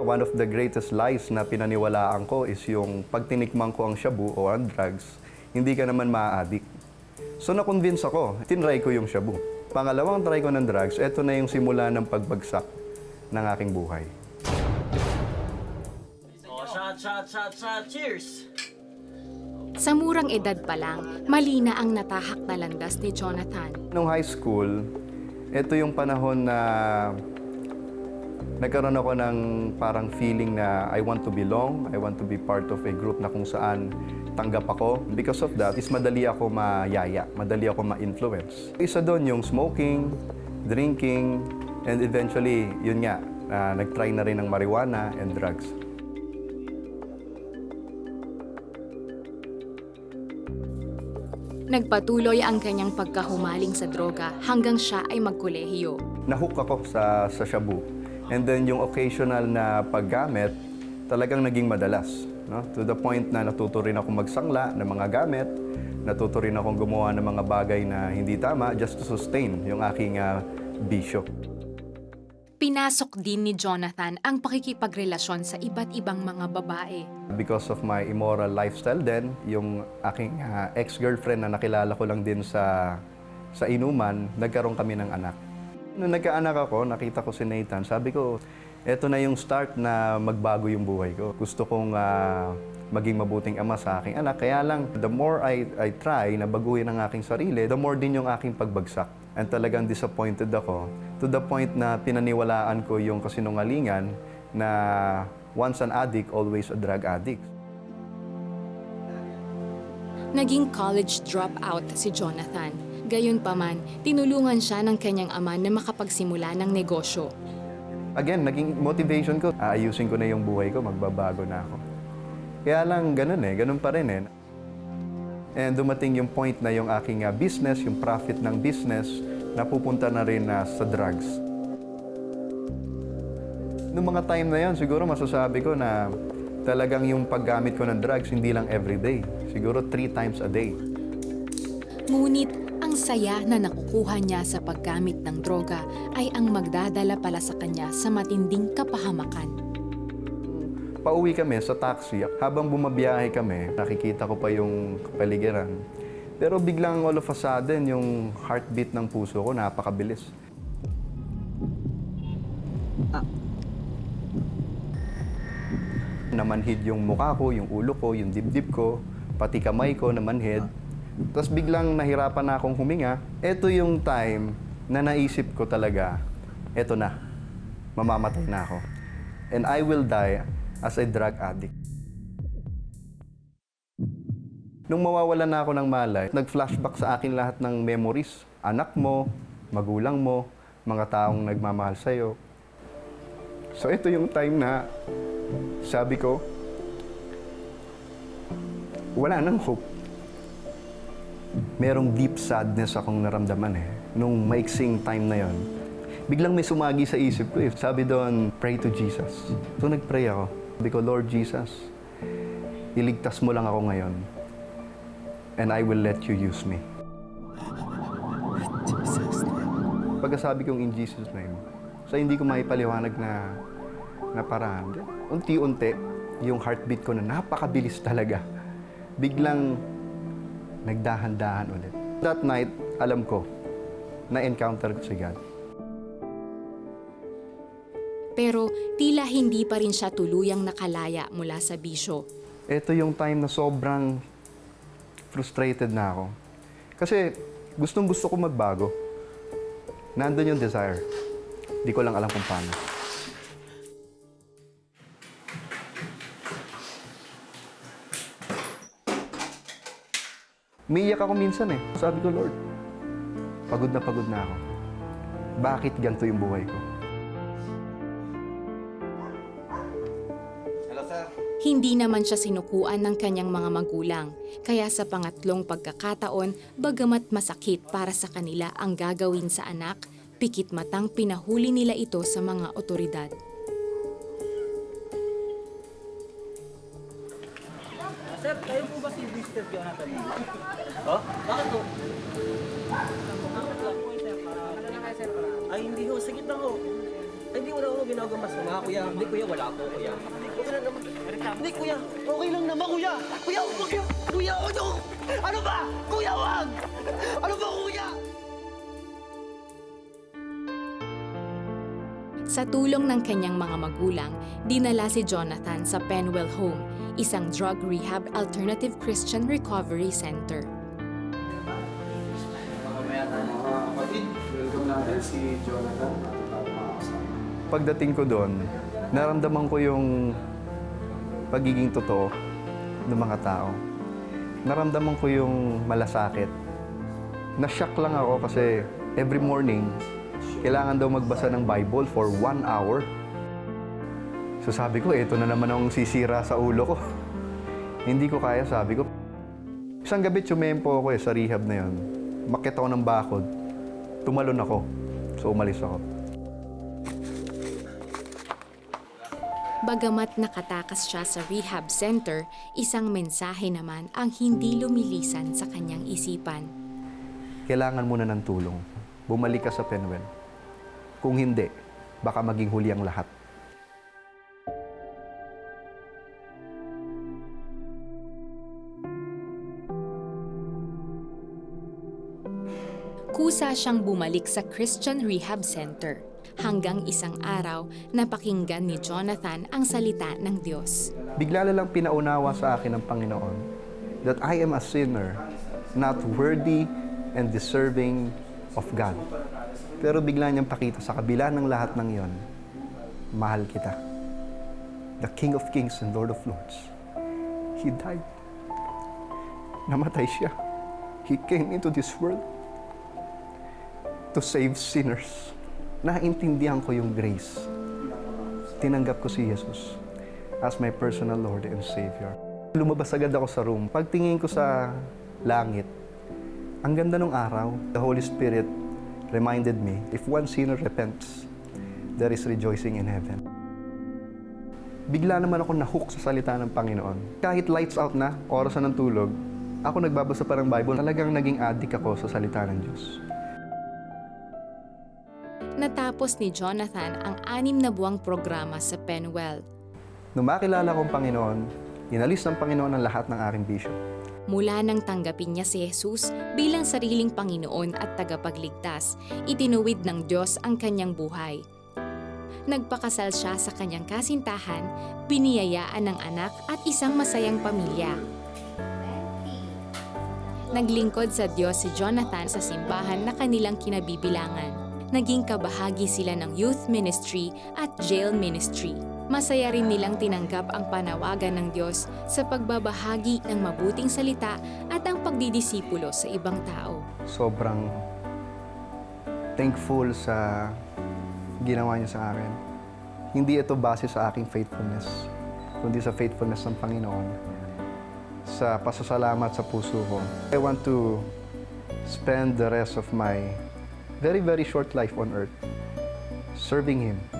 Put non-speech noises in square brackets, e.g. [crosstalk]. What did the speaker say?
One of the greatest lies na pinaniwalaan ko is yung pag tinikman ko ang shabu o ang drugs, hindi ka naman maa-addict. So na-convince ako, tinry ko yung shabu. Pangalawang try ko ng drugs, eto na yung simula ng pagbagsak ng aking buhay. Oh, shot, shot, shot, shot. Cheers! Sa murang edad pa lang, mali na ang natahak na landas ni Jonathan. Nung high school, ito yung panahon na nagkaroon ako ng parang feeling na I want to belong, I want to be part of a group na kung saan tanggap ako. Because of that, is madali ako mayaya, madali ako ma-influence. Isa doon yung smoking, drinking, and eventually, yun nga, ah, nag-try na rin ng marijuana and drugs. Nagpatuloy ang kanyang pagkahumaling sa droga hanggang siya ay magkolehiyo. nahook ako sa, sa shabu. And then yung occasional na paggamit, talagang naging madalas. No? To the point na natuto rin ako magsangla ng mga gamit, natuto rin akong gumawa ng mga bagay na hindi tama just to sustain yung aking ah, bisyo. Pinasok din ni Jonathan ang pakikipagrelasyon sa iba't ibang mga babae. Because of my immoral lifestyle din, yung aking ah, ex-girlfriend na nakilala ko lang din sa, sa inuman, nagkaroon kami ng anak. Nung nagkaanak ako, nakita ko si Nathan, sabi ko, eto na yung start na magbago yung buhay ko. Gusto kong ah, maging mabuting ama sa aking anak. Kaya lang, the more I, I try na baguhin ang aking sarili, the more din yung aking pagbagsak. And talagang disappointed ako to the point na pinaniwalaan ko yung kasinungalingan na once an addict, always a drug addict. Naging college dropout si Jonathan. Gayunpaman, tinulungan siya ng kanyang ama na makapagsimula ng negosyo. Again, naging motivation ko, aayusin ko na yung buhay ko, magbabago na ako. Kaya lang, ganun eh, ganun pa rin eh. And dumating yung point na yung aking ah, business, yung profit ng business, napupunta na rin na sa drugs. Noong mga time na yon, siguro masasabi ko na talagang yung paggamit ko ng drugs, hindi lang everyday. Siguro three times a day. Ngunit ang saya na nakukuha niya sa paggamit ng droga ay ang magdadala pala sa kanya sa matinding kapahamakan. Pauwi kami sa taxi. Habang bumabiyahe kami, nakikita ko pa yung kapaligiran. Pero biglang all of a sudden, yung heartbeat ng puso ko napakabilis. Namanhid yung mukha ko, yung ulo ko, yung dibdib ko, pati kamay ko namanhid. Tapos biglang nahirapan na akong huminga. Ito yung time na naisip ko talaga, eto na, mamamatay na ako. And I will die as a drug addict. Nung mawawala na ako ng malay, nag-flashback sa akin lahat ng memories. Anak mo, magulang mo, mga taong nagmamahal sa'yo. So ito yung time na sabi ko, wala nang hope. Merong deep sadness akong naramdaman eh. Nung maiksing time na yon, biglang may sumagi sa isip ko eh. Sabi doon, pray to Jesus. So nag-pray ako. Sabi ko, Lord Jesus, iligtas mo lang ako ngayon. And I will let you use me. Pagkasabi kong in Jesus name, sa hindi ko maipaliwanag na, na paraan, unti-unti, yung heartbeat ko na napakabilis talaga, biglang nagdahan-dahan ulit. That night, alam ko, na-encounter ko si God. Pero tila hindi pa rin siya tuluyang nakalaya mula sa bisyo. Ito yung time na sobrang frustrated na ako. Kasi gustong gusto ko magbago. Nandun yung desire. Di ko lang alam kung paano. Umiiyak ako minsan eh. Sabi ko, Lord, pagod na pagod na ako. Bakit ganito yung buhay ko? Hindi naman siya sinukuan ng kanyang mga magulang, kaya sa pangatlong pagkakataon, bagamat masakit para sa kanila ang gagawin sa anak, pikit matang pinahuli nila ito sa mga otoridad. Sir, kayo po ba si Mr. Jonathan? Oh? Bakit po? Ay, hindi ho. Sige lang ho. Ay, hindi, wala akong ginagawa masama, kuya. Hindi, kuya, wala po, kuya. Okay lang naman. Hindi, kuya. Okay lang naman, kuya. Kuya, wag yun. Kuya, yun. Ano ba? Kuya, wag! Ano ba, kuya? Sa tulong ng kanyang mga magulang, dinala si Jonathan sa Penwell Home, isang drug rehab alternative Christian recovery center. Pagdating ko doon, naramdaman ko yung pagiging totoo ng mga tao. Naramdaman ko yung malasakit. Na-shock lang ako kasi every morning, kailangan daw magbasa ng Bible for one hour. So sabi ko, eto na naman ang sisira sa ulo ko. [laughs] Hindi ko kaya, sabi ko. Isang gabi, tsumempo ako eh, sa rehab na yon. Makit ako ng bakod. Tumalon ako. So umalis ako. Bagamat nakatakas siya sa rehab center, isang mensahe naman ang hindi lumilisan sa kanyang isipan. kailangan mo na ng tulong. Bumalik ka sa Penwell. Kung hindi, baka maging huli ang lahat. Kusa siyang bumalik sa Christian Rehab Center. Hanggang isang araw, napakinggan ni Jonathan ang salita ng Diyos. Bigla lang pinaunawa sa akin ng Panginoon that I am a sinner, not worthy and deserving of God. Pero bigla niyang pakita sa kabila ng lahat ng yon, mahal kita. The King of Kings and Lord of Lords. He died. Namatay siya. He came into this world to save sinners. Naintindihan ko yung grace. Tinanggap ko si Jesus as my personal Lord and Savior. Lumabas agad ako sa room. Pagtingin ko sa langit, ang ganda ng araw. The Holy Spirit reminded me, if one sinner repents, there is rejoicing in heaven. Bigla naman ako nahook sa salita ng Panginoon. Kahit lights out na, oras na ng tulog, ako nagbabasa pa ng Bible. Talagang naging addict ako sa salita ng Diyos. Natapos ni Jonathan ang anim na buwang programa sa Penwell. Nung makilala ko ang Panginoon, inalis ng Panginoon ang lahat ng aking bisyo. Mula nang tanggapin niya si Jesus bilang sariling Panginoon at tagapagligtas, itinuwid ng Diyos ang kanyang buhay. Nagpakasal siya sa kanyang kasintahan, biniyayaan ng anak at isang masayang pamilya. Naglingkod sa Diyos si Jonathan sa simbahan na kanilang kinabibilangan. Naging kabahagi sila ng youth ministry at jail ministry. Masaya rin nilang tinanggap ang panawagan ng Diyos sa pagbabahagi ng mabuting salita at ang pagdidisipulo sa ibang tao. sobrang thankful sa ginawa niya sa akin. Hindi ito base sa aking faithfulness, kundi sa faithfulness ng Panginoon. Sa pasasalamat sa puso ko. I want to spend the rest of my very, very short life on earth serving Him